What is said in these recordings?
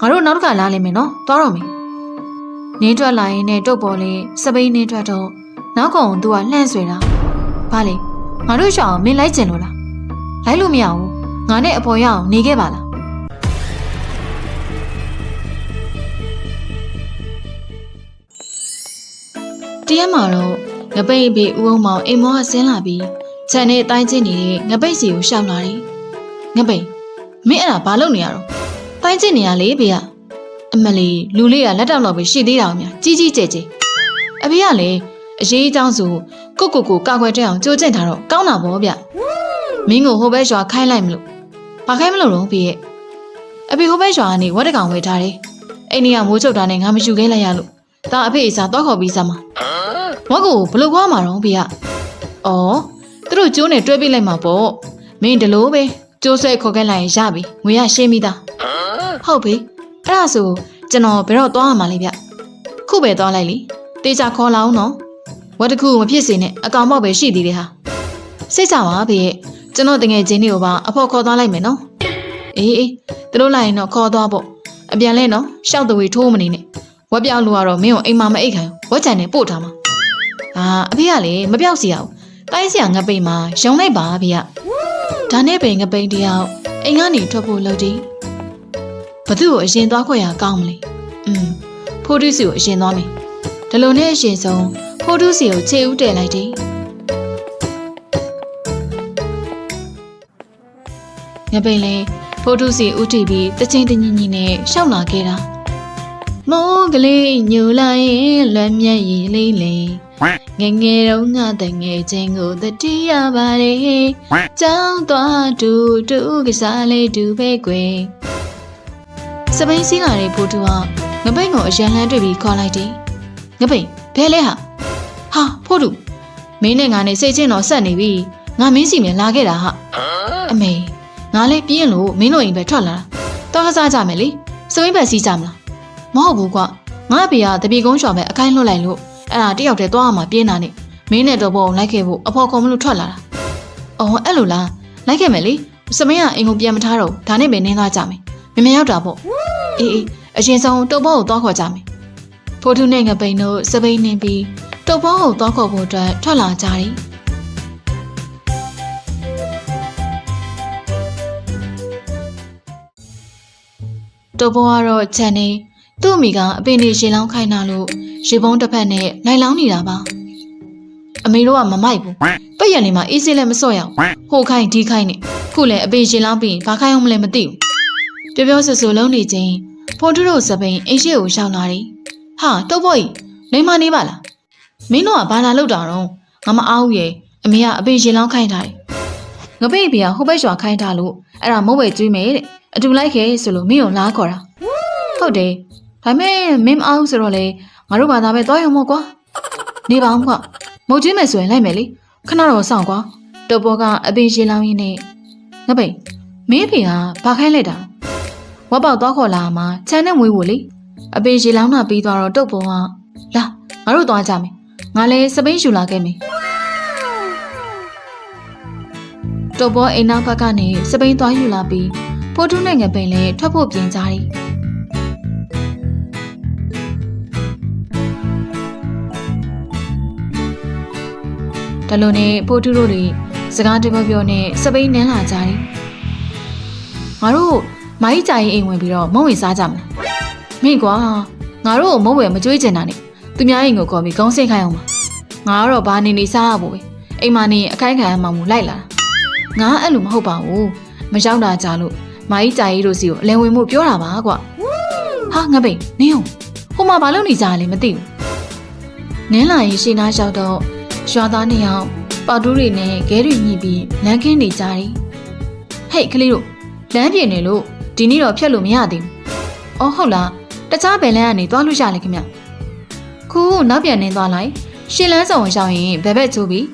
ငါတို့နောက်တစ်ခါလာလိမ့်မယ်နော်သွားတော့မယ်နင်းထွက်လာရင်နဲ့တုတ်ပေါ်လေးစပိန်နင်းထွက်တော့နောက်ကောင်သူကလှန့်ဆွေတာဘာလဲငါတို့ရှောင်းမင်းလိုက်ကျင်လို့လားလိုက်လို့မရဘူးငါနဲ့အဖော်ရအောင်နေခဲ့ပါလားတရက်မှာတော့ငပိတ်ဘေးဦးအောင်မောင်အိမ်မောကဆင်းလာပြီးခြံနဲ့အတိုင်းချင်းနေတဲ့ငပိတ်စီကိုရှောက်လာတယ်ငပိတ်မင်းအဲ့ဒါဘာလုပ်နေရတော့ တိုင်းချင်းနေရလေဘေးကအမလီလူလေးကလက်တောက်တော့ပဲရှိသေးတာအောင်များကြီးကြီးကျယ်ကျယ်အဖေကလည်းအရေးအကြောင်းဆိုကိုကိုကိုကောက်ွယ်တဲ့အောင်ကြိုးကျင့်ထားတော့ကောင်းတာပေါ့ဗျမင်းကိုဟိုဘက်ရွာခိုင်းလိုက်မလို့ဘာခိုင်းမလို့တော့ဖေရဲ့အဖေဟိုဘက်ရွာကနေဝတ်တကောင်ဝယ်ထားတယ်အိမ်နီကမိုးချုပ်တာနဲ့ငါမယူခဲလိုက်ရလို့ဒါအဖေအစားတော့ခေါ်ပြီးစမ်းပါဝက်ကိုဘလို့ခွားမှာတော့ဖေကအော်သူတို့ကျိုးနဲ့တွဲပြလိုက်မှာပေါ့မင်းဒီလိုပဲကျိုးဆွဲခေါ်ခဲ့လိုက်ရင်ရပြီငွေရရှင်းပြီးသား ဟုတ်ပြီအဲ့ဒါဆိုကျွန်တော်ဘယ်တော့သွားရမှာလဲဗျခုပဲသွားလိုက်လीတေချာခေါ်လာအောင်နော်ဝက်တစ်ခုမဖြစ်စေနဲ့အကောင်မောက်ပဲရှိသေးတယ်ဟာစိတ်ချပါဖေရဲ့ကျွန်တော်တငယ်ချင်းတွေကိုပါအဖို့ခေါ်သွားလိုက်မယ်နော်အေးအေးသူတို့လိုက်ရင်တော့ခေါ်သွားပေါ့အပြန်လဲနော်ရှောက်တဝေထိုးမနေနဲ့ဝက်ပြောက်လို့ကတော့မင်းကိုအိမ်မှာမအိတ်ခံဘူးဝက်ချန်နဲ့ပို့ထားမှာအာအဖေကလေမပြောက်စီရအောင်တိုင်းစရာငပိန်မှာရုံလိုက်ပါဖေကဒါနဲ့ပဲငပိန်တယောက်အိမ်ကနေထွက်ဖို့လုပ်တယ်ဘ သူ့ကိုအရင်သွားခွက်ရကောင်းမလဲอืมဖိုးတူးစီကိုအရင်သွားမယ်ဒီလိုနဲ့အရင်ဆုံးဖိုးတူးစီကိုခြေဦးတည်လိုက်တယ်ငပိန်လေဖိုးတူးစီဦးတည်ပြီးတချင်းတညင်ညင်နဲ့ရှောက်လာခဲ့တာမိုးကလေးညူလာရင်လွမ်းမြတ်ရည်လေးလေးငယ်ငယ်တုန်းကတငယ်ချင်းကိုတတိယပါတယ်ကြောင်းသွားတူတူကစားလေးတူပဲကွယ် စပိန်စီးလာတဲ့ဖိုးတူကငပိန်ကိုအရန်လန်းတွေ့ပြီးခေါ်လိုက်တယ်ငပိန်ဘဲလဲဟာဟာဖိုးတူမင်းနဲ့ငါနဲ့စိတ်ချင်းတော့ဆက်နေပြီငါမင်းစီမြန်လာခဲ့တာဟာအမေငါလည်းပြင်းလို့မင်းတို့အိမ်ပဲထွက်လာတာတော့ကစားကြမယ်လေစပိန်ဘက်စီးကြမလားမဟုတ်ဘူးကွာငါအဖေကတပီကုန်းချော်ပဲအခိုင်းလွတ်လိုက်လို့အဲ့ဒါတယောက်တည်းသွားရမှာပြင်းတာနဲ့မင်းနဲ့တော့ဘောအောင်လိုက်ခဲ့ဖို့အဖေါ်ခေါ်မလို့ထွက်လာတာအော်အဲ့လိုလားလိုက်ခဲ့မယ်လေစမင်းကအိမ်ကိုပြန်မထားတော့ဒါနဲ့ပဲနင်းသွားကြမယ်မမရောက်တာပေါ့ အေးအေးအရင်ဆုံးတုပ်ဘောကိုသွားခေါ်ကြမယ်ဖိုးထုနဲ့ငပိန်တို့စပိန်နှင်းပြီးတုပ်ဘောကိုသွားခေါ်ဖို့အတွက်ထွက်လာကြတယ်တုပ်ဘောကတော့ခြံနေသူ့အမိကအပင်နေရေလောင်းခိုင်းတာလို့ရေပုံးတစ်ဖက်နဲ့လိုက်လောင်းနေတာပါအမေတို့ကမမိုက်ဘူးပိတ်ရနေမှာအေးစေးလည်းမစော့ရအောင်ဟိုခိုင်းဒီခိုင်းနဲ့ခုလည်းအပင်ရေလောင်းပြီးဘာခိုင်းအောင်မလဲမသိဘူး ပြောပြောဆဆလုံးနေချင်းဖိုးထုတို့စပိန်အိမ်ရှိကိုရှောင်းလာတယ်ဟာတုပ်ဖို့ကြီးလိမ္မာနေပါလားမင်းတို့ကဘာလာလောက်တာတော့ငါမအားဘူးရဲ့အမေကအပင်ရေလောင်းခိုင်းထားတယ်ငပိတ်ပြဟိုဘက်ရွာခိုင်းထားလို့အဲ့ဒါမုတ်ဝဲကျွေးမယ်တဲ့အတူလိုက်ခဲ့ဆိုလို့မင်းကိုလားခေါ်တာဟုတ်တယ်ဒါပေမဲ့မင်းမအောင်ဆိုတော့လေငါတို့ဘာသာပဲသွားရုံမို့ကွာနေပါအောင်ကွာမုတ်ကျွေးမယ်ဆိုရင်လိုက်မယ်လေခဏတော့စောင့်ကွာတုပ်ပေါ်ကအပင်ရေလောင်းရင်းနဲ့ငပိတ်မင်းဖေကဘာခိုင်းလိုက်တာ ဝက်ပေါက်သွားခေါ်လာမှာခြံနဲ့မွေးဖို့လေအပင်ရေလောင်းတာပြီးသွားတော့တုပ်ပေါ်ကလာငါတို့သွားကြမယ်ငါလည်းစပိန်ယူလာခဲ့မယ်တုပ်ပေါ်အိမ်နောက်ဘက်ကနေစပိန်သွားယူလာပြီးဖိုးထုနဲ့ငပိန်လည်းထွက်ဖို့ပြင်ကြတယ်ဒါလိုနဲ့ဖိုးထုတို့တွေစကားတပြောပြောနဲ့စပိန်နန်းလာကြတယ်ငါတို့ မိုင်းကြိုင်အိမ်ဝင်ပြီးတော့မုံဝင်စားကြမလားမင်းကွာငါတို့ကိုမုံဝယ်မကြွေးကျင်တာနဲ့သူများအိမ်ကိုခေါ်ပြီးကောင်းစိတ်ခိုင်းအောင်ပါငါကတော့ဘာနေနေစားရဖို့ပဲအိမ်မနေအခိုက်ခံရမှမူလိုက်လာတာငါအဲ့လိုမဟုတ်ပါဘူးမရောက်တာကြလို့မိုင်းကြိုင်တို့စီကိုအလင်ဝင်မှုပြောတာပါကွာဟာငါပိန်နင်းဟိုမှာဘာလုပ်နေကြလဲမသိဘူးနင်းလာရင်ရှင်းသားလျှောက်တော့ရွာသားနှစ်ယောက်ပေါတူးတွေနဲ့ခဲတွေညှိပြီးလမ်းခင်းနေကြတယ်ဟဲ့ကလေးတို့လမ်းပြင်နေလို့ ဒီနေ့တော့ဖြတ်လို့မရသေးဘူးအော်ဟုတ်လားတခြားဘယ်လမ်းကနေသွားလို့ရလဲခင်ဗျခုနောက်ပြန်နေသွားလိုက်ရှင်းလန်းဆောင်ရှောင်းရင်ဘယ်ဘက်ချိုးပြီး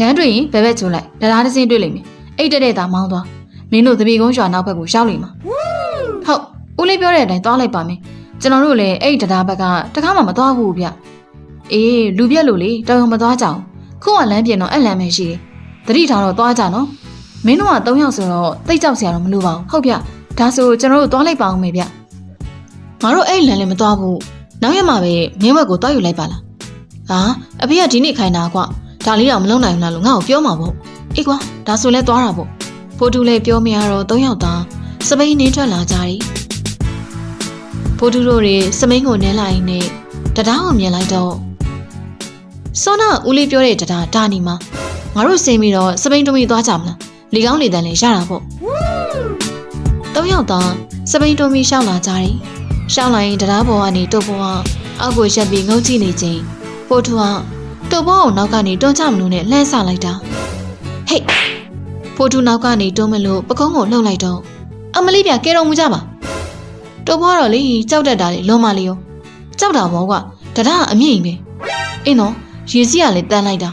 လမ်းတွေ့ရင်ဘယ်ဘက်ချိုးလိုက်တရားတစ်စင်းတွေ့လိမ့်မယ်အိတ်တက်တဲ့သားမောင်းသွားမင်းတို့တပီကုန်းရွာနောက်ဘက်ကိုရောက်လိမ့်မှာဟုတ်ဦးလေးပြောတဲ့အတိုင်းသွားလိုက်ပါမယ်ကျွန်တော်တို့လည်းအဲ့ဒီတရားဘက်ကတခါမှမသွားဘူးဗျအေးလူပြက်လို့လေတော်ရုံမသွားကြအောင်ခုကလမ်းပြင်တော့အဲ့လမ်းပဲရှိတယ်တတိထားတော့သွားကြနော်မင်းတို့က၃ယောက်ဆိုတော့တိတ်ကြောက်စရာတော့မလိုပါဘူးဟုတ်ဗျ ဒါဆိုကျွန်တော်တို့သွားလိုက်ပါအောင်မေဗျငါတို့အဲ့လမ်းလည်းမသွားဘူးနောက်ရက်မှပဲမင်းဝက်ကိုတွားယူလိုက်ပါလားဟာအဖေကဒီနေ့ခိုင်းတာကွာဒါလေးတော့မလုံးနိုင်ဘူးလားလို့ငါ့ကိုပြောမှာပေါ့အေးကွာဒါဆိုလဲသွားတာပေါ့ဖိုတူလည်းပြောမရတော့၃ယောက်သားစပိန်နေထွက်လာကြတယ်ဖိုတူတို့တွေစပိန်ကိုနင်းလိုက်နေတရားကိုမြင်လိုက်တော့စောနာဦးလေးပြောတဲ့တရားဒါနီမှာငါတို့စင်ပြီးတော့စပိန်တူမီသွားကြမလားလေကောင်းလေတန်လည်းရတာပေါ့ ၃ယောက်သားစပိန်တူမီရှောက်လာကြတယ်ရှောက်လာရင်တရားပေါ်ကနေတုတ်ပေါ်ကအောက်ကိုရက်ပြီးငုံကြည့်နေချိန်ဖိုတူကတုတ်ပေါ်ကိုနောက်ကနေတွန်းချမလို့နဲ့လှမ်းဆလိုက်တာဟေးဖိုတူနောက်ကနေတွန်းမလို့ပကုံးကိုလှုပ်လိုက်တော့အမလေးပြကဲတော်မူကြပါတော်ဘွားတော့လေကြောက်တတ်တာလေလွန်မလေးရောကြောက်တာဘောကွာတရအမြင့်ပဲအင်းတော့ရေစီးကလည်းတန်းလိုက်တာ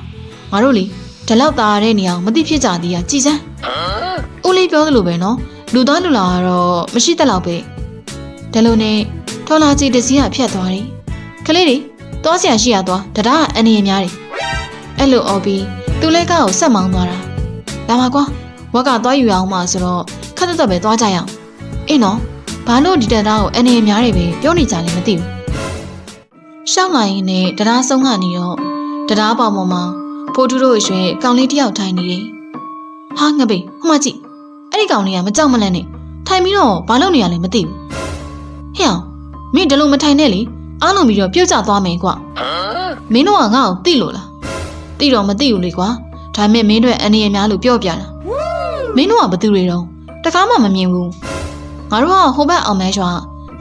ငါတို့လေဒီလောက်ตาရတဲ့နေအောင်မသိဖြစ်ကြသေးရကြည်စမ်းဦးလေးပြောသလိုပဲနော် လူသားလူလာကတော့မရှိတလောက်ပဲဒါလိုနဲ့ထော်လာကြီးတစည်းကဖြတ်သွားတယ်ကလေးတွေသွားစရာရှိရသွားတဒါအနေရများတယ်အဲ့လိုအော်ပြီးသူလဲကောက်ဆက်မောင်းသွားတာဒါမှကွာဝက်ကသွားယူအောင်မှာဆိုတော့ခက်တက်တက်ပဲသွားကြရအောင်အေးနော်ဘာလို့ဒီတဒါကိုအနေရများတယ်ပဲပြောနေကြလဲမသိဘူးရှောင်းလာရင်နဲ့တရားဆုံးကနေတော့တရားပေါ်မှာဖိုးထူးတို့ရွှေကောင်လေးတယောက်ထိုင်နေတယ်။ဟာငါဘေးဟိုမှာကြည့် အဲ့ဒီကောင်လေးကမကြောက်မလန့်နဲ့ထိုင်ပြီးတော့ဘာလုပ်နေရလဲမသိဘူးဟဲ့အောင်မင်းဒီလိုမထိုင်နဲ့လေအားလုံးပြီးတော့ပြုတ်ကျသွားမယ်ကွာမင်းတို့ကငါ့ကိုသိလို့လားသိတော့မသိဘူးလေကွာဒါပေမဲ့မင်းတို့အနေအများလို့ပြောပြတာမင်းတို့ကဘသူတွေတော့တကားမှမမြင်ဘူးငါတို့ကဟိုဘက်အောင်မဲရွာ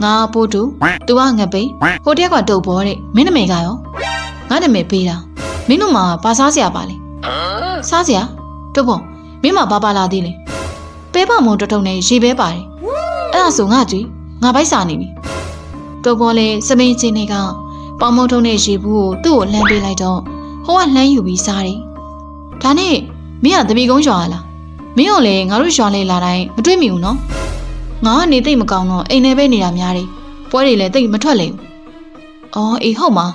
ငါပိုးတူသူကငပိဟိုတက်ကတုတ်ဘောတဲ့မင်းနမေကရောငါနမေပေးတာမင်းတို့မှာဘာစားစရာပါလဲစားစရာတုတ်ဘောမင်းမှာဘာပါလာသေးလဲ ပဲပမုံတထုံနဲ့ရေပဲပါတယ်အဲ့ဒါဆိုငါကြည့်ငါပိုက်စာနေပြီတုတ်ဘောလေစမိန်ချင်းတွေကပေါမုံထုံနဲ့ရေဘူးကိုသူ့ကိုလှမ်းပေးလိုက်တော့ဟိုကလှမ်းယူပြီးစားတယ်ဒါနဲ့မင်းကတပီကုန်းရွာလားမင်းကလည်းငါတို့ရွာလေးလာတိုင်းမတွေ့မိဘူးနော်ငါကနေသိပ်မကောင်းတော့အိမ်ထဲပဲနေတာများတယ်ပွဲတွေလည်းသိပ်မထွက်လေဘူးအော်အေးဟုတ်မှာ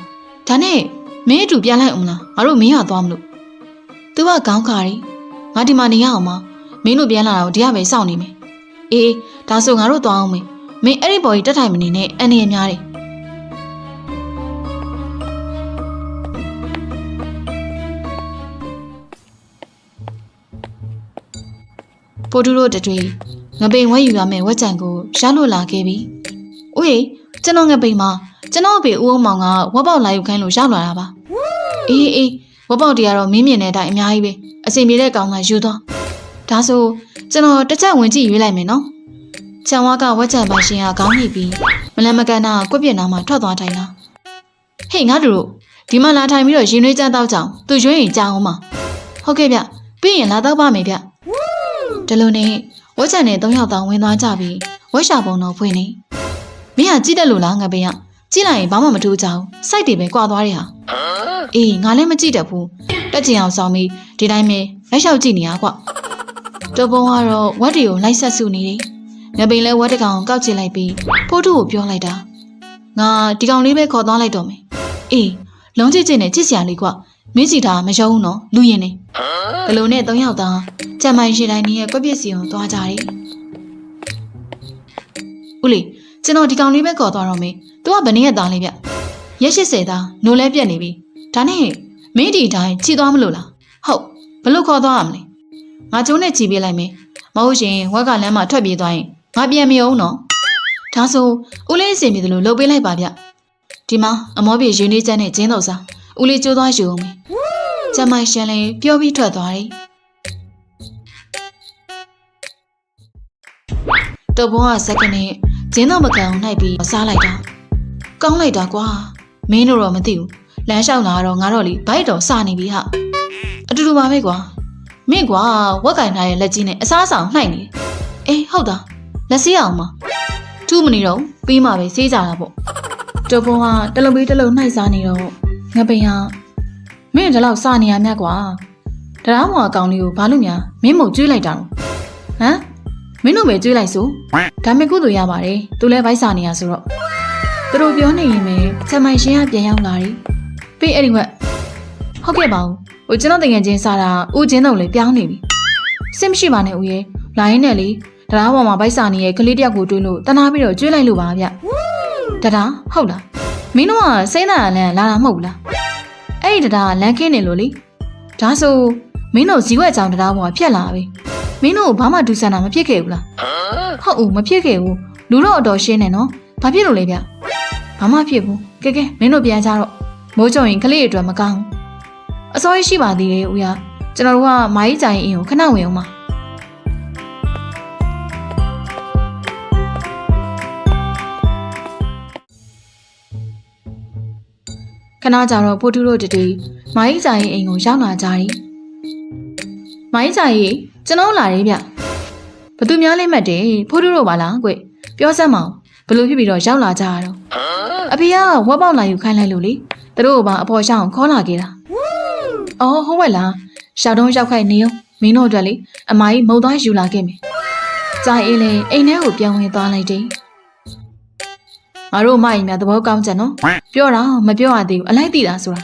ဒါနဲ့မင်းအတူပြန်လိုက်အောင်လားငါတို့မင်းရသွားမလို့ तू ကခေါင်းခါရီငါဒီမှာနေရအောင်မ မင်းတို့ပြန်လာတော့ဒီကပဲစောင့်နေမယ်အေးဒါဆိုငါတို့သွားအောင်မေမင်းအဲ့ဒီပေါ်ကြီးတက်ထိုင်မနေနဲ့အနေရများတယ်ပိုတူတို့တတွေငပိန်ဝဲယူရမယ်ဝက်ကြံကိုရလို့လာခဲ့ပြီ။ဦးရေကျွန်တော်ငပိန်မှာကျွန်တော်အဖေဦးအောင်မောင်ကဝက်ပေါက်လာယူခိုင်းလို့ရောက်လာတာပါ။အေးအေးဝက်ပေါက်တရားတော့မင်းမြင်တဲ့အတိုင်းအများကြီးပဲအစီမြေတဲ့ကောင်ကယူသွား။ ဒါဆိုကျွန်တော်တစ်ချက်ဝင်ကြည့်ရွေးလိုက်မယ်နော်။ချန်ဝါကဝက်ကြံပိုင်ရှင်ကခေါင်းညှိပြီးမလန်မကန်နာကွက်ပြက်နာမှာထွက်သွားတိုင်းလား။ဟေးငါတို့ဒီမှာလာထိုင်ပြီးတော့ရင်နှွေးကြမ်းတော့ကြောင်သူရွေးရင်ကြောင်အောင်မ။ဟုတ်ကဲ့ဗျ။ပြီးရင်လာတော့ပါမယ်ဗျ။ဒီလိုနဲ့ဝက်ချန်နဲ့၃ယောက်တောင်ဝင်သွားကြပြီးဝက်ရှာပုံတော်ဖွင့်နေမင်းကကြည့်တယ်လို့လားငါပင်ကကြည့်လိုက်ရင်ဘာမှမထူးကြဘူးစိုက်တွေပဲကွာသွားတဲ့ဟာအေးငါလည်းမကြည့်တတ်ဘူးတက်ကျင်အောင်ဆောင်ပြီးဒီတိုင်းပဲလက်လျှောက်ကြည့်နေရကွ တော်ပုံကတော့ဝက်တွေကိုလိုက်ဆက်စုနေတယ်ငါပင်လည်းဝက်တကောင်ကောက်ချစ်လိုက်ပြီးဖိုးထုကိုပြောလိုက်တာငါဒီကောင်လေးပဲခေါ်သွားလိုက်တော့မယ်အေးလုံးချစ်ချစ်နဲ့ချစ်စရာလေးကွမင်းစီတာမရုံးဘူးနော်လူရင်နေဘလို့နဲ့၃ယောက်သားကြံမိုင်ရှိတိုင်းနေရဲ့ကွက်ပစ္စည်းကိုသွားကြတယ်ဦးလေးကျွန်တော်ဒီကောင်လေးပဲခေါ်သွားတော့မေး။ तू ကဘယ်နည်းရဲ့သားလေးဗျ။ရက်80သားနိုးလဲပြက်နေပြီ။ဒါနဲ့မင်းဒီအတိုင်းခြိသွားမလို့လား။ဟုတ်ဘလို့ခေါ်သွားရမလဲ။ ငါကျုံးနဲ့ခြိပေးလိုက်မယ်။မဟုတ်ရှင်ဝက်ကလမ်းမှာထွက်ပြေးသွားရင်ငါပြန်မယုံနော်။ဒါဆိုဦးလေးအစီအပြေသလိုလှုပ်ပေးလိုက်ပါဗျ။ဒီမှာအမောပြေယူနေချမ်းနဲ့ကျင်းတော့စား။ဦးလေးကျိုးသွားယူအောင်မေး။ကျမရှင်လည်းပြောပြီးထွက်သွားတယ်။တော့ဘုံကစက္ကနဲ့ဂျင်းတော့မကန်အောင်နှိုက်ပြီးစားလိုက်တာကောင်းလိုက်တာကွာမင်းတို့တော့မသိဘူးလမ်းလျှောက်လာတော့ငါတော့လေဘိုက်တော့စနေပြီဟာအတူတူပါပဲကွာ မင်းကွာဝက်ကင်ထားရဲ့လက်ကြီးနဲ့အစားဆောင်နှိုက်နေတယ်အေးဟုတ်တာလက်စီးအောင်မထူးမနေတော့ပြီးမှပဲစေးကြတာပေါ့တော်ဘုံကတလုံးပြီးတလုံးနှိုက်စားနေတော့ငပိန်ဟာမင်းဒီလောက်စနေရမြတ်ကွာတရားမော်အကောင်လေးကိုဘာလို့များမင်းမုံကျွေးလိုက်တာတော့ဟမ်မင်းတို့ပဲကျွေးလိုက်ဆိုဒါမဲ့ကုသိုလ်ရပါတယ်သူလည်းဗိုက်စာနေရဆိုတော့သူတို့ပြောနေရင်ပဲချက်မိုင်ရှင်ကပြန်ရောက်လာတယ်ပြီးအဲ့ဒီဝက်ဟုတ်ကဲ့ပါဦး ဟိုကျွန်တော်တကယ်ချင်းစားတာဦးချင်းတော့လေပြောင်းနေပြီစစ်မရှိပါနဲ့ဦးရဲ့လာရင်းနဲ့လေတရားပေါ်မှာဗိုက်စာနေရဲ့ကလေးတယောက်ကိုတွေးလို့တနာပြီးတော့ကျွေးလိုက်လို့ပါဗျတဒါဟုတ်လားမင်းတို့ကစိမ့်သားလန်လာတာမဟုတ်ဘူးလားအဲ့ဒီတဒါကလန်ခင်းနေလို့လေဒါဆိုမင်းတို့ဇီဝက်ကြောင်တဒါပေါ်မှာဖြတ်လာပြီမင်းတို့ဘာမှဒူဆန်တာမဖြစ်ခဲ့ဘူးလားဟုတ်ဦးမဖြစ်ခဲ့ဘူးလူတော့အတော်ရှင်းနေနော်ဘာဖြစ်လို့လဲဗျဘာမှဖြစ်ဘူးကဲကဲမင်းတို့ပြန်ကြတော့မိုးကြုံရင်ကလေးတွေအတွက်မကောင်းဘူး အစောကြီးရှိပါသေးတယ်ဦးရကျွန်တော်တို့ကမာကြီးကြိုင်အင်းကိုခဏဝင်အောင်ပါခဏကြာတော့ပိုတူတို့တတီမိုင်းစာရင်အိမ်ကိုရောက်လာကြတယ်။မိုင်းစာရင်ကျွန်တော်လာတယ်ဗျ။ဘသူများလေးမှတ်တယ်ဖိုးတူတို့ပါလားကွ။ပြောစမ်းမအောင်ဘလို့ဖြစ်ပြီးတော့ရောက်လာကြရတော့အဖေကဝက်ပေါက်လာယူခိုင်းလိုက်လို့လေသူတို့ကပါအဖော်ရှောင်းခေါ်လာခဲ့တာ။ အော်ဟုတ်ဝက်လားရှောက်တုံးရောက်ခိုက်နေအောင်မင်းတို့အတွက်လေအမကြီးမုံသွားယူလာခဲ့မယ်။ကြာအေးလေအိမ်ထဲကိုပြန်ဝင်သွားလိုက်တယ်။ငါတို့အမကြီးများသဘောကောင်းကြနော်။ပြောတာမပြောရသေးဘူးအလိုက်သိတာဆိုတာ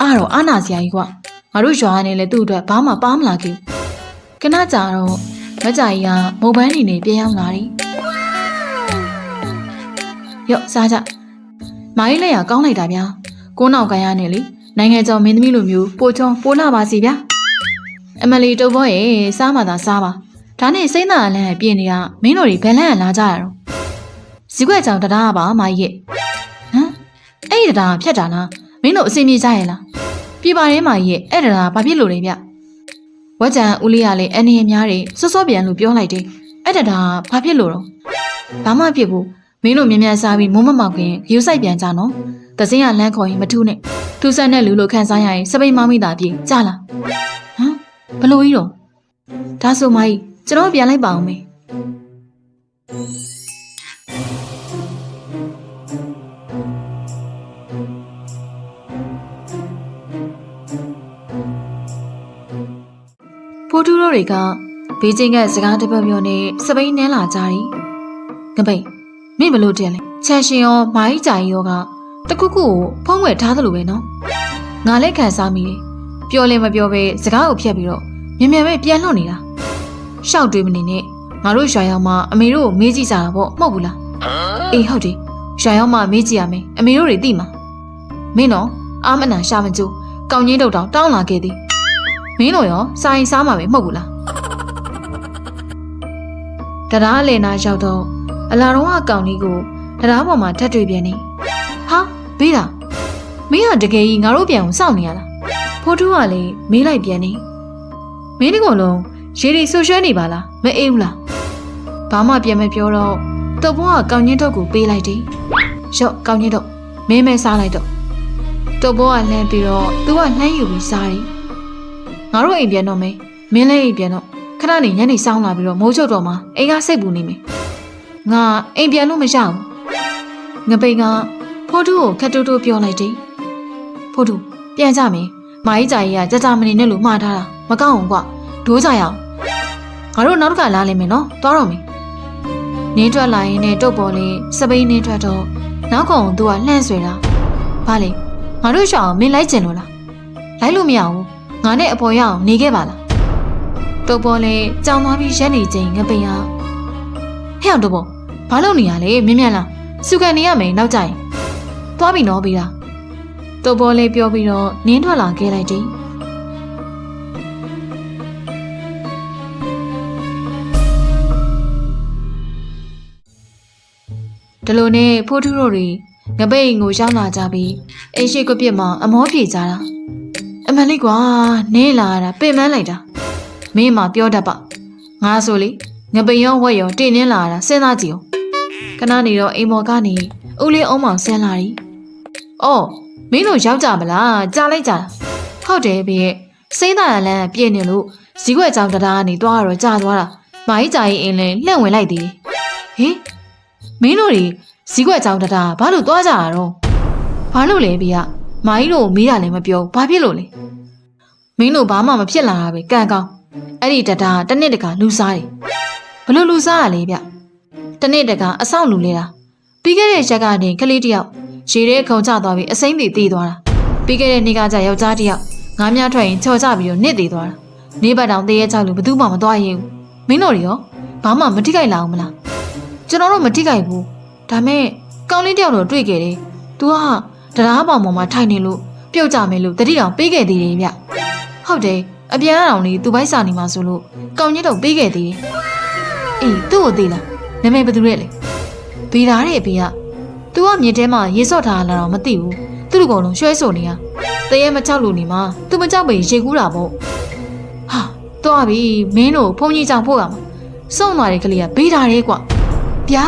အားတော့အာနာစရာကြီးကွာငါတို့ရွာကနေလဲသူ့အတွက်ဘာမှပါမလာခဲ့ဘူးခဏကြာတော့မကြကြီးကမုတ်ပန်းနေနေပြန်ရောက်လာတယ်ရော့စားကြမိုင်းလက်ရကောင်းလိုက်တာဗျာကိုးနောက်ကန်ရနေလေ နိုင်ငံကျော်မင်းသမီးလိုမျိုးပိုချွန်ပိုလာပါစီဗျာအမလီတုပ်ဖို့ရဲ့စားမှသာစားပါဒါနဲ့စိမ့်သာအလန့်ပြင်းနေတာမင်းတို့တွေဘယ်လန့်ကလာကြတာတော့ဇီကွက်ကြောင်တတားပါမာကြီးရဲ့ဟမ်အဲ့ဒီတတားဖြတ်တာလားမင်းတို့အစီအမြေကြရဲ့လားပြပါထဲမာကြီးရဲ့အဲ့တတားဘာဖြစ်လို့လဲဗျဝက်ကြံဦးလေးကလည်းအနေအများတွေစောစောပြန်လို့ပြောလိုက်တယ်အဲ့တတားဘာဖြစ်လို့တော့ဘာမှဖြစ်ဘူးမင်းတို့မြန်မြန်စားပြီးမိုးမမောက်ခင်ယူဆိုင်ပြန်ကြနော် သစင်းကလမ်းခေါ်ရင်မထူးနဲ့ထူးဆန်းတဲ့လူလိုခန်းစားရရင်စပိန်မောင်းမိတာပြေကြလားဟမ်ဘလို့ကြီးတော့ဒါဆိုမကြီးကျွန်တော်ပြန်လိုက်ပါအောင်မေဖိုးထူးတို့တွေကဘေးချင်းကစကားတစ်ပတ်ပြောနေစပိန်နန်းလာကြတယ်။ငပိန်မင်းဘလို့တင်လဲ။ချန်ရှင်ရောမာကြီးကြာကြီးရောက တခုခုကိုဖုံးဝယ်ထားသလိုပဲနော်။ငါလည်းခံစားမိတယ်။ပြောလဲမပြောပဲစကားကိုဖြတ်ပြီးတော့မြန်မြန်ပဲပြန်လွတ်နေတာ။ရှောက်တွေးမနေနဲ့ငါတို့ရွာရောက်မှအမေတို့ကိုမေးကြည့်ကြတာပေါ့မဟုတ်ဘူးလား။အေးဟုတ်တယ်။ရွာရောက်မှမေးကြည့်ရမယ်။အမေတို့တွေသိမှာ။မင်းတော့အာမနာရှာမကြိုးကောင်းကြီးတုတ်တောင်တောင်းလာခဲ့သည်။မင်းတို့ရောစာရင်စားမှာပဲမဟုတ်ဘူးလားတရားအလည်နာရောက်တော့အလာတော့အကောင်လေးကိုတရားပေါ်မှာထပ်တွေ့ပြန်နေဟာ ဘေးတာမင်းကတကယ်ကြီးငါတို့ပြန်ကိုစောင့်နေရလားဖိုးထူးကလည်းမေးလိုက်ပြန်နေမင်းဒီကောင်လုံးရေဒီဆူရွှဲနေပါလားမအေးဘူးလားဘာမှပြန်မပြောတော့တုပ်ဘွားကကောင်းချင်းထုတ်ကိုပေးလိုက်တယ်ရော့ကောင်းချင်းထုတ်မင်းမဲစားလိုက်တော့တုပ်ဘွားကလှမ်းပြီးတော့သူကနှမ်းယူပြီးစားတယ်ငါတို့အိမ်ပြန်တော့မယ်မင်းလည်းအိမ်ပြန်တော့ခဏနေညနေစောင်းလာပြီးတော့မိုးချုပ်တော့မှအိမ်ကစိတ်ပူနေမယ်ငါအိမ်ပြန်လို့မရဘူးငပိန်က ဖိုးတူကိုခက်တူတူပြောလိုက်တယ်ဖိုးတူပြန်ကြမယ်မာကြီးကြာကြီးကကြကြမနေနဲ့လို့မှားထားတာမကောင်းဘူးကွာဒိုးကြရအောင်ငါတို့နောက်တစ်ခါလာလိမ့်မယ်နော်သွားတော့မယ်နင်းထွက်လာရင်နဲ့တုတ်ပေါ်လေးစပိန်နင်းထွက်တော့နောက်ကောင်သူကလှန့်ဆွေတာဘာလဲငါတို့ရှောင်းမင်းလိုက်ကျင်လို့လားလိုက်လို့မရဘူးငါနဲ့အပေါ်ရအောင်နေခဲ့ပါလားတုပ်ပေါ်လေကြောင်သွားပြီးရက်နေချိန်ငပိန်ဟာဟဲ့အောင်တုပ်ပေါ်ဘာလုပ်နေရလဲမြင်မြန်လားစုကန်နေရမယ်နောက်ကြရင် သွားပြီနော်ပြီးတာတုပ်ပေါ်လေပြောပြီးတော့နင်းထွက်လာခဲ့လိုက်တယ်ဒီလိုနဲ့ဖိုးထူးတို့တွေငပိန်ကိုရောက်လာကြပြီးအိမ်ရှိကပြစ်မှာအမောပြေကြတာအမှန်လေးကွာနင်းလာတာပင်ပန်းလိုက်တာမင်းမပြောတတ်ပါငါဆိုလေငပိန်ရောဝက်ရောတင်နင်းလာတာစဉ်းစားကြည့်အောင်ခဏနေတော့အိမ်မော်ကနေဦးလေးအုံးမောင်ဆင်းလာတယ် အော်မင်းတို့ရောက်ကြမလားကြားလိုက်ကြတာဟုတ်တယ်ဘေးစိမ့်သားလန်းပြည့်နေလို့ဇီးွက်ကြောင်တရားကနေသွားတော့ကြာသွားတာမိုင်းကြာရင်အင်းလဲလှန့်ဝင်လိုက်သေးတယ်ဟင်မင်းတို့တွေဇီးွက်ကြောင်တရားဘာလို့သွားကြတာတော့ဘာလို့လဲဘေးကမိုင်းတို့မေးတာလည်းမပြောဘာဖြစ်လို့လဲမင်းတို့ဘာမှမဖြစ်လာတာပဲကံကောင်းအဲ့ဒီတတားတစ်နှစ်တကလူစားတယ်ဘလို့လူစားရလဲဗျတစ်နှစ်တကအဆောင်လူလဲတာပြီးခဲ့တဲ့ရက်ကနေကလေးတယောက် ရေထဲခုံချသွားပြီးအစိမ့်တွေတီးသွားတာပြီးခဲ့တဲ့နေ့ကကျယောက်ျားတယောက်ငားများထွက်ရင်ချော်ချပြီးတော့နစ်တီးသွားတာနေဘက်တောင်တရေချောက်လို့ဘယ်သူမှမသွားရင်ဘူးမင်းတို့တွေရောဘာမှမထိခိုက်လာအောင်မလားကျွန်တော်တို့မထိခိုက်ဘူးဒါမဲ့ကောင်းလေးတယောက်တော့တွေ့ခဲ့တယ်။ तू ကတရားပေါင်ပေါ်မှာထိုင်နေလို့ပြုတ်ကြမယ်လို့တတိတော်ပေးခဲ့သေးတယ်ဗျ။ဟုတ်တယ်အပြန်အအောင်လေးသူ့ဘိုက်စာနေမှာဆိုလို့ကောင်းကြီးတော့ပေးခဲ့သေးတယ်။အေးသူ့ကိုသိလားနာမည်ဘယ်သူရဲ့လဲ။ဗီတာရဲ့အဖေက तू ကမြေထဲမှာရေစော့ထားလာတော့မသိဘူး။သူ့ကောင်လုံးရွှဲဆိုနေရ။တရေမကြောက်လို့နေမှာ तू မကြောက်ပေရေကူးတာပေါ့။ဟာတော့ပြီမင်းတို့ဖုန်းကြီးကြောင်ဖို့ရမှာ။စုံသွားတဲ့ကလေးကဗီတာရဲ့ကွ။ဗျာ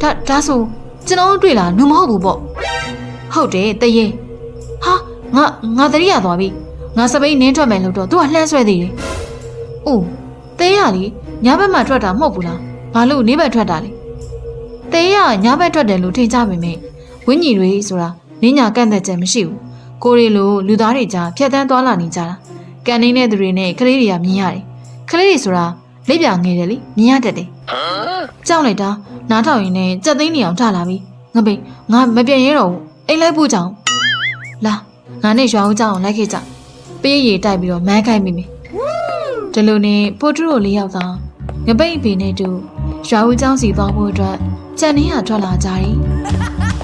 ဒါဒါဆိုကျွန်တော်တို့တွေ့လာနူမဟုတ်ဘူးပေါ့ဟုတ်တယ်တရေဟာငါငါတရိယာသွားပြီငါစပိန်နင်းထွက်မယ်လို့တော့သူကလှမ်းဆွဲသေးတယ်အိုးတဲရလေညဘက်မှထွက်တာမဟုတ်ဘူးလားဘာလို့နေ့ဘက်ထွက်တာလဲ တဲရညဘက်ထွက်တယ်လို့ထင်ကြပေမဲ့ဝင်းကြီးတွေဆိုတာနင်းညာကန့်သက်ချက်မရှိဘူးကိုရီလိုလူသားတွေကြားဖြတ်တန်းသွားလာနေကြတာကန်နေတဲ့သူတွေနဲ့ကလေးတွေကမြင်ရတယ်ကလေးတွေဆိုတာလက်ပြငယ်တယ်လေမြင်ရတတ်တယ်ကြောက်လိုက်တာနားထောင်ရင်လည်းကြက်သိန်းနေအောင်ထလာပြီငပိငါမပြတ်ရဲတော့ဘူးအိမ်လိုက်ဖို့ကြောင်လာငါနဲ့ရွာဦးကြောင်လိုက်ခဲ့ကြပေးရည်တိုက်ပြီးတော့မန်းခိုင်းမိမယ်ဒီလိုနဲ့ပိုထရိုလေးယောက်သာငပိတ်အဖေနဲ့တူ ရွာဦးကြောင်စီသွားဖို့အတွက်ကြံနေရထွက်လာကြတယ်